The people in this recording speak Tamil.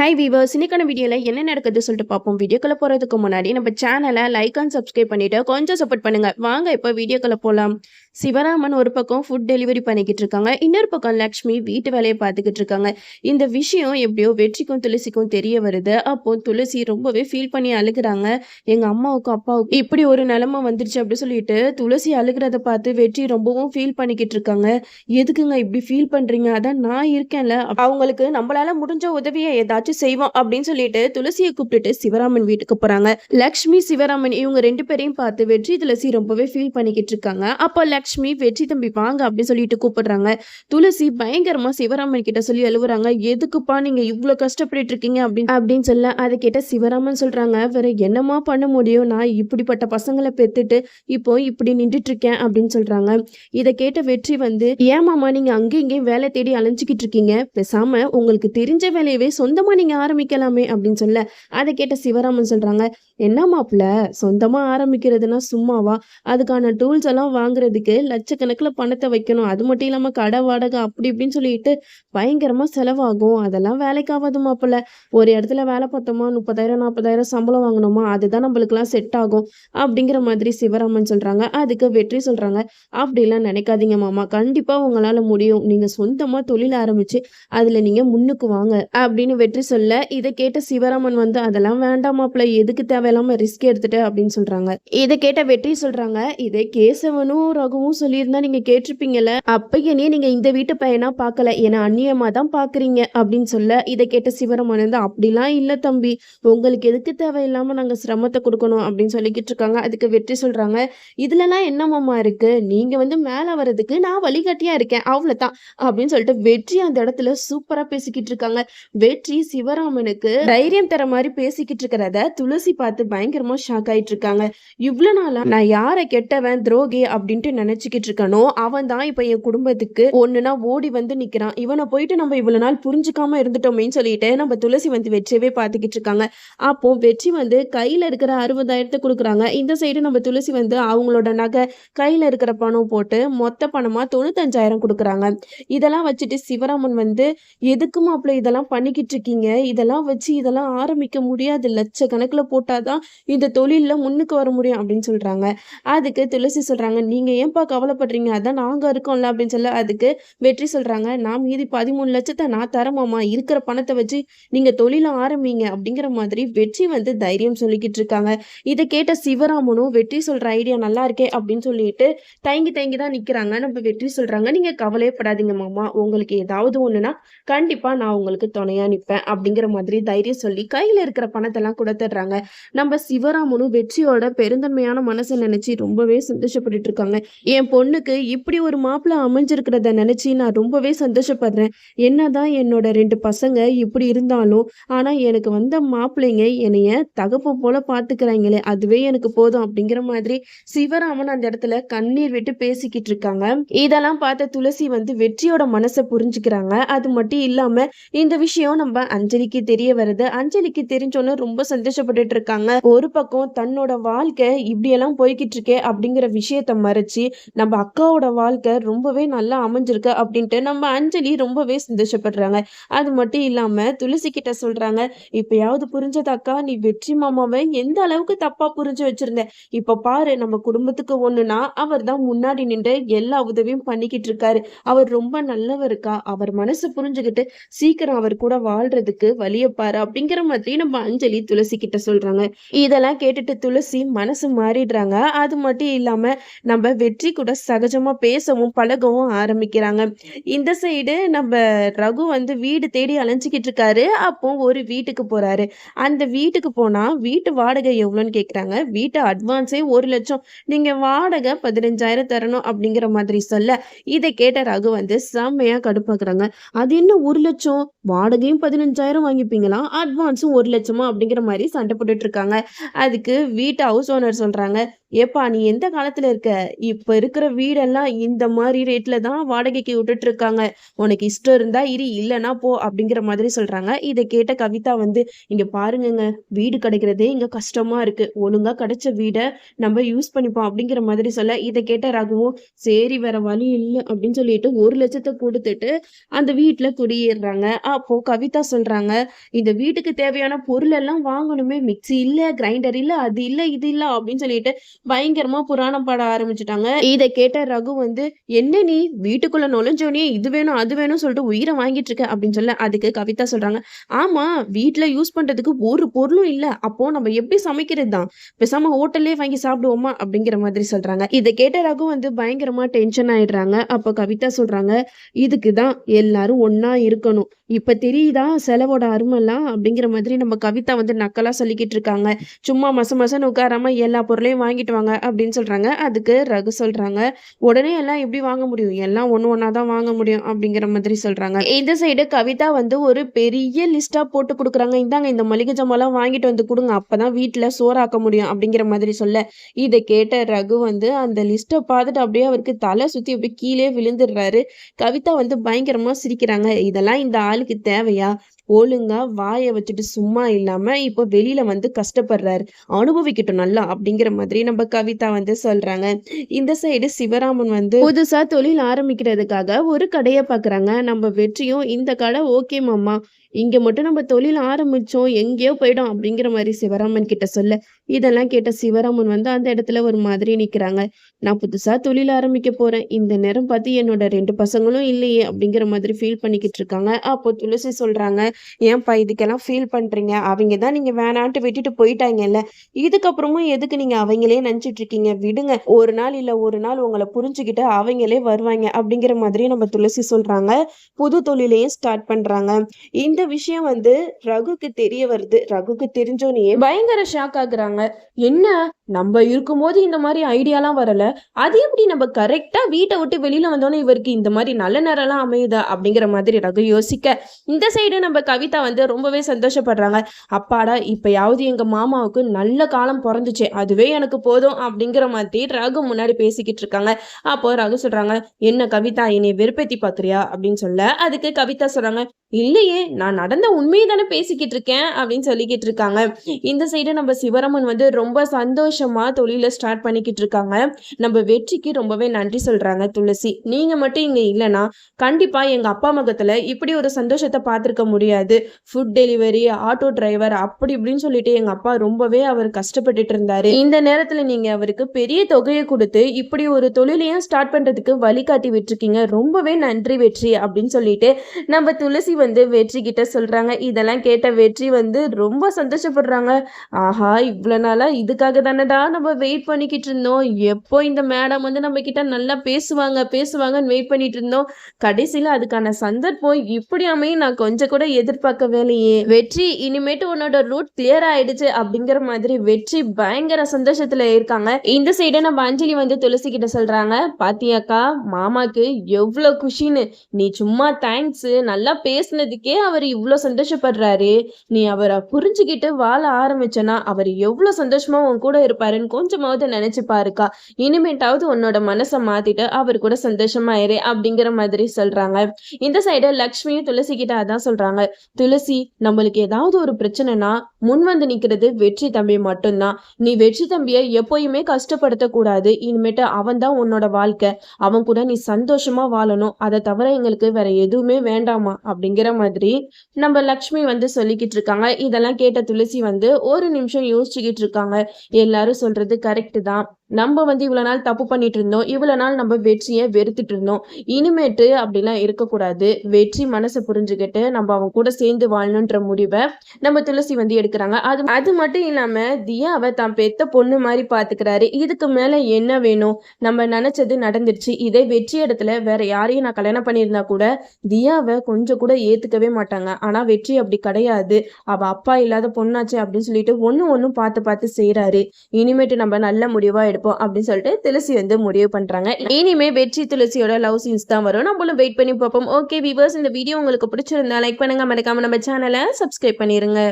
ஹாய் வீவர்ஸ் இன்னைக்கான வீடியோவில் என்ன நடக்குது சொல்லிட்டு பார்ப்போம். வீடியோக்குள்ள போகிறதுக்கு முன்னாடி நம்ம சேனலை லைக் அண்ட் சப்ஸ்கிரைப் பண்ணிட்டு கொஞ்சம் சப்போர்ட் பண்ணுங்கள் வாங்க இப்போ வீடியோக்குள்ள போகலாம் சிவராமன் ஒரு பக்கம் ஃபுட் டெலிவரி பண்ணிக்கிட்டு இருக்காங்க. இன்னொரு பக்கம் லக்ஷ்மி வீட்டு வேலையை பார்த்துக்கிட்டு இருக்காங்க. இந்த விஷயம் எப்படியோ வெற்றிக்கும் துளசிக்கும் தெரிய வருது. அப்போ துளசி ரொம்பவே ஃபீல் பண்ணி அழுகுறாங்க. எங்கள் அம்மாவுக்கும் அப்பாவுக்கும் இப்படி ஒரு நிலமை வந்துருச்சு அப்படின்னு சொல்லிட்டு துளசி அழுகிறத பார்த்து வெற்றி ரொம்பவும் ஃபீல் பண்ணிக்கிட்டு இருக்காங்க. எதுக்குங்க இப்படி ஃபீல் பண்ணுறீங்க அதான் நான் இருக்கேன்ல. அவங்களுக்கு நம்மளால முடிஞ்ச உதவியை ஏதாச்சும் செய்வோம் அப்படின்னு சொல்லிட்டு துளசியை கூப்பிட்டுட்டு சிவராமன் வீட்டுக்கு போறாங்க. லக்ஷ்மி சிவராமன் இவங்க ரெண்டு பேரையும் பார்த்து வெற்றி துளசி ரொம்பவே ஃபீல் பண்ணிக்கிட்டு இருக்காங்க. அப்போ லக்ஷ்மி வெற்றி தம்பி வாங்க அப்படின்னு சொல்லிட்டு கூப்பிடுறாங்க. துளசி பயங்கரமா சிவராமன் கிட்ட சொல்லி அழுவுறாங்க. எதுக்குப்பா நீங்க இவ்வளவு கஷ்டப்பட்டு இருக்கீங்க? அப்படின்னு அப்படின்னு சொல்ல அதை கேட்ட சிவராமன் சொல்றாங்க. வேற என்னமா பண்ண முடியும்? நான் இப்படிப்பட்ட பசங்களை பெத்துட்டு இப்போ இப்படி நின்றுட்டு இருக்கேன் அப்படின்னு சொல்றாங்க. இதை கேட்ட வெற்றி வந்து ஏமாமா நீங்க அங்கேயும் இங்கேயும் வேலை தேடி அலைஞ்சுக்கிட்டு இருக்கீங்க? பேசாம உங்களுக்கு தெரிஞ்ச வேலையவே சொந்தமா நீங்க ஆரம்பிக்கலாமே அப்படின்னு சொல்ல அதை கேட்ட சிவராமன் சொல்றாங்க என்ன மாப்பிள்ள சொந்தமா ஆரம்பிக்கிறதுனா சும்மாவா? அதுக்கான டூல்ஸ் எல்லாம் வாங்குறதுக்கு லட்சக்கணக்கில் பணத்தை வைக்கணும். அது மட்டும் இல்லாம கடை வாடகை அப்படி இப்படின்னு சொல்லிட்டு பயங்கரமா செலவாகும். அதெல்லாம் வேலைக்கு மாப்பிள. மாப்பிள்ள ஒரு இடத்துல வேலை பார்த்தோமா? முப்பதாயிரம் நாற்பதாயிரம் சம்பளம் வாங்கணுமா அதுதான் நம்மளுக்குலாம் செட் ஆகும். அப்படிங்கிற மாதிரி சிவராமன் சொல்றாங்க. அதுக்கு வெற்றி சொல்றாங்க. அப்படிலாம் நினைக்காதீங்க மாமா. கண்டிப்பா உங்களால முடியும். நீங்க சொந்தமா தொழில் ஆரம்பிச்சு அதுல நீங்க முன்னுக்கு வாங்க. அப்படின்னு வெற்றி சொல்ல இதை கேட்ட சிவராமன் வந்து அதெல்லாம் வேண்டாம் மாப்பிள்ள எதுக்கு தேவை? தேவையில்லாம ரிஸ்க் எடுத்துட்டு அப்படின்னு சொல்றாங்க. இதை கேட்ட வெற்றி சொல்றாங்க இதை கேசவனும் ரகுவும் சொல்லியிருந்தா நீங்க கேட்டிருப்பீங்கல்ல அப்பையனே நீங்க இந்த வீட்டு பையனா பார்க்கல ஏன்னா அந்நியமா தான் பாக்குறீங்க அப்படின்னு சொல்ல இதை கேட்ட சிவராமன் வந்து அப்படிலாம் இல்ல தம்பி உங்களுக்கு எதுக்கு தேவையில்லாம நாங்க சிரமத்தை கொடுக்கணும் அப்படின்னு சொல்லிக்கிட்டு இருக்காங்க. அதுக்கு வெற்றி சொல்றாங்க இதுலலாம் என்ன இருக்குது இருக்கு நீங்க வந்து மேல வர்றதுக்கு நான் வழிகாட்டியா இருக்கேன் அவ்வளவுதான் அப்படின்னு சொல்லிட்டு வெற்றி அந்த இடத்துல சூப்பரா பேசிக்கிட்டு இருக்காங்க. வெற்றி சிவராமனுக்கு தைரியம் தர மாதிரி பேசிக்கிட்டு இருக்கிறத துளசி பார்த்து பயங்கரமா ஷாக் ஆயிட்டு இருக்காங்க இவ்வளவு நாளா நான் யாரை கெட்டவன் துரோகி அப்படின்ட்டு நினைச்சுக்கிட்டு இருக்கனோ அவன் தான் இப்ப என் குடும்பத்துக்கு ஒண்ணுனா ஓடி வந்து நிக்கிறான். இவனை போயிட்டு நம்ம இவ்வளவு நாள் புரிஞ்சுக்காம இருந்துட்டோமேன்னு சொல்லிட்டு நம்ம துளசி வந்து வெற்றியவே பார்த்துக்கிட்டு இருக்காங்க. அப்போ வெற்றி வந்து கையில இருக்கிற அறுபதாயிரத்தை கொடுக்குறாங்க. இந்த சைடு நம்ம துளசி வந்து அவங்களோட நகை கையில இருக்கிற பணம் போட்டு மொத்த பணமா தொண்ணூத்தஞ்சாயிரம் கொடுக்குறாங்க. இதெல்லாம் வச்சுட்டு சிவராமன் வந்து எதுக்கு மாப்பிள்ள இதெல்லாம் பண்ணிக்கிட்டு இருக்கீங்க? இதெல்லாம் வச்சு இதெல்லாம் ஆரம்பிக்க முடியாது. லட்சக்கணக்கில் போட்டாதான் இந்த தொழிலில் முன்னுக்கு வர முடியும் அப்படின்னு சொல்றாங்க. அதுக்கு துளசி சொல்கிறாங்க நீங்க ஏன்பா கவலைப்படுறீங்க? அதான் நாங்கள் இருக்கோம்ல அப்படின்னு சொல்ல அதுக்கு வெற்றி சொல்கிறாங்க நான் மீதி பதிமூணு லட்சத்தை நான் தரமாம்மா இருக்கிற பணத்தை வச்சு நீங்க தொழில ஆரம்பிங்க அப்படிங்கிற மாதிரி வெற்றி வந்து தைரியம் சொல்லிக்கிட்டு இருக்காங்க. இதை கேட்ட சிவராமனும் வெற்றி சொல்ற ஐடியா நல்லா இருக்கே அப்படின்னு சொல்லிட்டு தயங்கி தயங்கி தான் நிக்கிறாங்க. நம்ம வெற்றி சொல்றாங்க நீங்க கவலையப்படாதீங்க மாமா. உங்களுக்கு ஏதாவது ஒன்றுனா கண்டிப்பா நான் உங்களுக்கு துணையா நிப்பேன் அப்படிங்கிற மாதிரி தைரியம் சொல்லி கையில இருக்கிற பணத்தெல்லாம் கொடுத்துட்றாங்க நம்ம சிவராமனும் வெற்றியோட பெருந்தன்மையான மனசை நினைச்சு ரொம்பவே சந்தோஷப்பட்டுட்டு இருக்காங்க என் பொண்ணுக்கு இப்படி ஒரு மாப்பிள்ளை அமைஞ்சிருக்கிறத நினைச்சு நான் ரொம்பவே சந்தோஷப்படுறேன். என்னதான் என்னோட ரெண்டு பசங்க இப்படி இருந்தாலும் ஆனா எனக்கு வந்த மாப்பிள்ளைங்க என்னைய தகப்பம் போல பாத்துக்கிறாங்களே அதுவே எனக்கு போதும் அப்படிங்கிற மாதிரி சிவராமன் அந்த இடத்துல கண்ணீர் விட்டு பேசிக்கிட்டு இருக்காங்க இதெல்லாம் பார்த்த துளசி வந்து வெற்றியோட மனசை புரிஞ்சுக்கிறாங்க. அது மட்டும் இல்லாம இந்த விஷயம் நம்ம அஞ்சலிக்கு தெரிய வருது. அஞ்சலிக்கு தெரிஞ்சோன்னு ரொம்ப சந்தோஷப்பட்டுட்டு இருக்காங்க ஒரு பக்கம் தன்னோட வாழ்க்கை இப்படியெல்லாம் போய்கிட்டு இருக்கே அப்படிங்கிற விஷயத்த மறைச்சு நம்ம அக்காவோட வாழ்க்கை ரொம்பவே நல்லா அமைஞ்சிருக்கு அப்படின்ட்டு நம்ம அஞ்சலி ரொம்பவே சந்தோஷப்படுறாங்க. அது மட்டும் இல்லாம துளசி கிட்ட சொல்றாங்க இப்பயாவது புரிஞ்சது அக்கா நீ வெற்றி மாமாவை எந்த அளவுக்கு தப்பா புரிஞ்சு வச்சிருந்த? இப்ப பாரு நம்ம குடும்பத்துக்கு ஒண்ணுனா அவர் தான் முன்னாடி நின்று எல்லா உதவியும் பண்ணிக்கிட்டு இருக்காரு அவர் ரொம்ப நல்லவருக்கா அவர் மனசு புரிஞ்சுக்கிட்டு சீக்கிரம் அவர் கூட வாழ்றதுக்கு வழிய பாரு அப்படிங்கிற மாதிரி நம்ம அஞ்சலி துளசி கிட்ட சொல்றாங்க. இதெல்லாம் கேட்டுட்டு துளசி மனசு மாறிடுறாங்க. அது மட்டும் இல்லாம நம்ம வெற்றி கூட சகஜமா பேசவும் பழகவும் ஆரம்பிக்கிறாங்க. இந்த சைடு நம்ம ரகு வந்து வீடு தேடி அலைஞ்சிக்கிட்டு இருக்காரு. அப்போ ஒரு வீட்டுக்கு போறாரு. அந்த வீட்டுக்கு போனா வீட்டு வாடகை எவ்வளோன்னு கேக்குறாங்க. வீட்டு அட்வான்ஸே ஒரு லட்சம். நீங்க வாடகை பதினஞ்சாயிரம் தரணும் அப்படிங்கிற மாதிரி சொல்ல. இதை கேட்ட ரகு வந்து செம்மையா கடுப்பாக்குறாங்க. அது என்ன ஒரு லட்சம்? வாடகையும் பதினஞ்சாயிரம் வாங்கிப்பீங்களா? அட்வான்ஸும் ஒரு லட்சமா அப்படிங்கிற மாதிரி சண்டை போட்டுட்டு இருக்காங்க. இருக்காங்க. அதுக்கு வீட்டு ஹவுஸ் ஓனர் சொல்றாங்க ஏப்பா நீ எந்த காலத்துல இருக்க? இப்ப இருக்கிற வீடெல்லாம் இந்த மாதிரி ரேட்ல தான் வாடகைக்கு விட்டுட்டு இருக்காங்க உனக்கு இஷ்டம் இருந்தா இரு இல்லைன்னா போ அப்படிங்கிற மாதிரி சொல்றாங்க. இதை கேட்ட கவிதா வந்து இங்க பாருங்கங்க வீடு கிடைக்கிறதே இங்க கஷ்டமா இருக்கு. ஒழுங்கா கிடைச்ச வீடை நம்ம யூஸ் பண்ணிப்போம் அப்படிங்கிற மாதிரி சொல்ல இதை கேட்ட ராகுவும் சரி வேற வழி இல்லை அப்படின்னு சொல்லிட்டு ஒரு லட்சத்தை கொடுத்துட்டு அந்த வீட்டுல குடியேறுறாங்க அப்போ கவிதா சொல்றாங்க இந்த வீட்டுக்கு தேவையான பொருள் எல்லாம் வாங்கணுமே மிக்ஸி இல்ல கிரைண்டர் இல்ல அது இல்ல இது இல்ல அப்படின்னு சொல்லிட்டு பயங்கரமா புராணம் பாட ஆரம்பிச்சுட்டாங்க. இதை கேட்ட ரகு வந்து என்ன நீ? வீட்டுக்குள்ள நுழைஞ்சோனே இது வேணும் அது வேணும் சொல்லிட்டு உயிரை வாங்கிட்டு இருக்க அப்படின்னு சொல்ல அதுக்கு கவிதா சொல்றாங்க. ஆமா வீட்டுல யூஸ் பண்றதுக்கு ஒரு பொருளும் இல்ல. அப்போ நம்ம எப்படி சமைக்கிறது தான்? பேசாம ஹோட்டல்லே வாங்கி சாப்பிடுவோமா? அப்படிங்கிற மாதிரி சொல்றாங்க. இதை கேட்ட ரகு வந்து பயங்கரமா டென்ஷன் ஆயிடுறாங்க. அப்போ கவிதா சொல்றாங்க இதுக்கு தான் எல்லாரும் ஒன்னா இருக்கணும். இப்ப தெரியுதா செலவோட அருமெல்லாம்? அப்படிங்கிற மாதிரி நம்ம கவிதா வந்து நக்கலா சொல்லிக்கிட்டு இருக்காங்க. சும்மா மச மசன்னு உட்காராம எல்லா பொருளையும் வாங்கிட்டு வாங்க அப்படின்னு சொல்றாங்க. அதுக்கு ரகு சொல்றாங்க. உடனே எல்லாம் எப்படி வாங்க முடியும்? எல்லாம் ஒன்று ஒன்றா தான் வாங்க முடியும் அப்படிங்கிற மாதிரி சொல்றாங்க. இந்த சைடு கவிதா வந்து ஒரு பெரிய லிஸ்ட்டாக போட்டு கொடுக்குறாங்க. இந்தாங்க இந்த மளிகை ஜாமான்லாம் வாங்கிட்டு வந்து கொடுங்க. அப்பதான் வீட்டில் சோறாக்க முடியும் அப்படிங்கிற மாதிரி சொல்ல. இதை கேட்ட ரகு வந்து அந்த லிஸ்ட்டை பார்த்துட்டு அப்படியே அவருக்கு தலை சுத்தி அப்படியே கீழே விழுந்துடுறாரு. கவிதா வந்து பயங்கரமா சிரிக்கிறாங்க. இதெல்லாம் இந்த ஆளுக்கு தேவையா? ஒழுங்கா வாயை வச்சுட்டு சும்மா இல்லாம இப்போ வெளியில வந்து கஷ்டப்படுறாரு. அனுபவிக்கட்டும் நல்லா அப்படிங்கிற மாதிரி நம்ம கவிதா வந்து சொல்றாங்க. இந்த சைடு சிவராமன் வந்து புதுசா தொழில் ஆரம்பிக்கிறதுக்காக ஒரு கடையை பாக்குறாங்க. நம்ம வெற்றியும் இந்த கடை ஓகே மாமா. இங்கே மட்டும் நம்ம தொழில் ஆரம்பிச்சோம் எங்கேயோ போயிடும் அப்படிங்கிற மாதிரி சிவராமன் கிட்ட சொல்ல. இதெல்லாம் கேட்ட சிவராமன் வந்து அந்த இடத்துல ஒரு மாதிரி நிற்கிறாங்க நான் புதுசாக தொழில் ஆரம்பிக்க போறேன். இந்த நேரம் பார்த்து என்னோட ரெண்டு பசங்களும் இல்லையே அப்படிங்கிற மாதிரி ஃபீல் பண்ணிக்கிட்டு இருக்காங்க. அப்போ துளசி சொல்றாங்க ஏன்ப்பா இதுக்கெல்லாம் ஃபீல் பண்றீங்க? அவங்க தான் நீங்கள் வேணான்ட்டு விட்டுட்டு போயிட்டாங்கல்ல. இதுக்கப்புறமும் எதுக்கு நீங்கள் அவங்களே நினச்சிட்டு இருக்கீங்க? விடுங்க. ஒரு நாள் இல்லை ஒரு நாள் உங்களை புரிஞ்சுக்கிட்டு அவங்களே வருவாங்க. அப்படிங்கிற மாதிரி நம்ம துளசி சொல்கிறாங்க புது தொழிலையும் ஸ்டார்ட் பண்ணுறாங்க இந்த விஷயம் வந்து ரகுக்கு தெரிய வருது. ரகுக்கு தெரிஞ்சோனே பயங்கர ஷாக் ஆகுறாங்க. என்ன? நம்ம இருக்கும்போது இந்த மாதிரி ஐடியாலாம் வரல. அது எப்படி நம்ம கரெக்டாக வீட்டை விட்டு வெளியில் வந்தோன்னே இவருக்கு இந்த மாதிரி நல்ல நேரம்லாம் அமையுதா அப்படிங்கிற மாதிரி ரகு யோசிக்க. இந்த சைடு நம்ம கவிதா வந்து ரொம்பவே சந்தோஷப்படுறாங்க. அப்பாடா இப்போயாவது எங்கள் மாமாவுக்கு நல்ல காலம் பிறந்துச்சு. அதுவே எனக்கு போதும் அப்படிங்கிற மாதிரி ரகு முன்னாடி பேசிக்கிட்டு இருக்காங்க. அப்போ ரகு சொல்கிறாங்க என்ன கவிதா என்னை வெறுப்பேத்தி பார்க்குறியா அப்படின்னு சொல்ல அதுக்கு கவிதா சொல்கிறாங்க இல்லையே நான் நடந்த உண்மையை தானே பேசிக்கிட்டு இருக்கேன். அப்படின்னு சொல்லிக்கிட்டு இருக்காங்க. இந்த சைடு நம்ம சிவராமன் வந்து ரொம்ப சந்தோஷம் தொழில ஸ்டார்ட் பண்ணிக்கிட்டு இருக்காங்க நம்ம வெற்றிக்கு ரொம்பவே நன்றி சொல்றாங்க துளசி. நீங்க மட்டும் இங்க இல்லைன்னா கண்டிப்பா எங்க அப்பா மகத்துல இப்படி ஒரு சந்தோஷத்தை பார்த்துருக்க முடியாது. ஃபுட் டெலிவரி ஆட்டோ டிரைவர் அப்படி இப்படின்னு சொல்லிட்டு எங்க அப்பா ரொம்பவே அவர் கஷ்டப்பட்டுட்டு இருந்தாரு. இந்த நேரத்துல நீங்க அவருக்கு பெரிய தொகையை கொடுத்து இப்படி ஒரு தொழிலையும் ஸ்டார்ட் பண்றதுக்கு வழிகாட்டி விட்டுருக்கீங்க. ரொம்பவே நன்றி வெற்றி அப்படின்னு சொல்லிட்டு நம்ம துளசி வந்து வெற்றி கிட்ட சொல்றாங்க. இதெல்லாம் கேட்ட வெற்றி வந்து ரொம்ப சந்தோஷப்படுறாங்க. ஆஹா இவ்வளவு நாளா இதுக்காக தானே என்னடா நம்ம வெயிட் பண்ணிக்கிட்டு இருந்தோம்? எப்போ இந்த மேடம் வந்து நம்ம கிட்ட நல்லா பேசுவாங்க பேசுவாங்கன்னு வெயிட் பண்ணிட்டு இருந்தோம். கடைசியில அதுக்கான சந்தர்ப்பம் இப்படி அமையும் நான் கொஞ்சம் கூட எதிர்பார்க்கவே இல்லையே வெற்றி இனிமேட்டு உன்னோட ரூட் கிளியர் ஆயிடுச்சு அப்படிங்கிற மாதிரி வெற்றி பயங்கர சந்தோஷத்துல இருக்காங்க. இந்த சைடு நம்ம அஞ்சலி வந்து துளசி கிட்ட சொல்றாங்க. பாத்தியாக்கா மாமாக்கு எவ்வளவு குஷின்னு. நீ சும்மா தேங்க்ஸ் நல்லா பேசுனதுக்கே அவர் இவ்வளோ சந்தோஷப்படுறாரு. நீ அவரை புரிஞ்சுக்கிட்டு வாழ ஆரம்பிச்சனா அவர் எவ்வளோ சந்தோஷமா உன் கூட பாருன்னு கொஞ்சமாவது நினைச்சு பாருக்கா. இனிமேட்டாவது உன்னோட மனசை மாத்திட்டு அவர் கூட சந்தோஷமா இரு அப்படிங்கிற மாதிரி சொல்றாங்க. இந்த சைடு லக்ஷ்மியும் துளசி கிட்ட அதான் சொல்றாங்க. துளசி நம்மளுக்கு ஏதாவது ஒரு பிரச்சனைனா முன் வந்து நிக்கிறது வெற்றி தம்பி மட்டும்தான். நீ வெற்றி தம்பியை எப்பயுமே கஷ்டப்படுத்த கூடாது. இனிமேட்டு அவன் தான் உன்னோட வாழ்க்கை. அவன் கூட நீ சந்தோஷமா வாழணும். அதை தவிர எங்களுக்கு வேற எதுவுமே வேண்டாமா அப்படிங்கிற மாதிரி நம்ம லக்ஷ்மி வந்து சொல்லிக்கிட்டு இருக்காங்க. இதெல்லாம் கேட்ட துளசி வந்து ஒரு நிமிஷம் யோசிச்சுக்கிட்டு இருக்காங்க. எல்லாரும் சொல்றது கரெக்ட் தான். நம்ம வந்து இவ்வளோ நாள் தப்பு பண்ணிட்டு இருந்தோம். இவ்வளோ நாள் நம்ம வெற்றியை வெறுத்துட்டு இருந்தோம். இனிமேட்டு அப்படிலாம் இருக்கக்கூடாது. வெற்றி மனசை புரிஞ்சுக்கிட்டு நம்ம அவங்க கூட சேர்ந்து வாழணுன்ற முடிவை நம்ம துளசி வந்து எடுக்கிறாங்க. அது அது மட்டும் இல்லாம தியாவை தான் பெத்த பொண்ணு மாதிரி பாத்துக்கிறாரு. இதுக்கு மேல என்ன வேணும்? நம்ம நினைச்சது நடந்துருச்சு. இதே வெற்றி இடத்துல வேற யாரையும் நான் கல்யாணம் பண்ணியிருந்தா கூட தியாவை கொஞ்சம் கூட ஏத்துக்கவே மாட்டாங்க. ஆனா வெற்றி அப்படி கிடையாது. அவ அப்பா இல்லாத பொண்ணாச்சு அப்படின்னு சொல்லிட்டு ஒன்று ஒன்றும் பார்த்து பார்த்து செய்யறாரு இனிமேட்டு நம்ம நல்ல முடிவா எடுப்போம் அப்படின்னு சொல்லிட்டு துளசி வந்து முடிவு பண்ணுறாங்க இனிமே வெற்றி துளசியோட லவ் சீன்ஸ் தான் வரும். நம்மளும் வெயிட் பண்ணி பார்ப்போம். ஓகே விவர்ஸ் இந்த வீடியோ உங்களுக்கு பிடிச்சிருந்தா லைக் பண்ணுங்க. மறக்காம நம்ம சேனலை சப்ஸ்கிரைப் பண்ணிருங்க.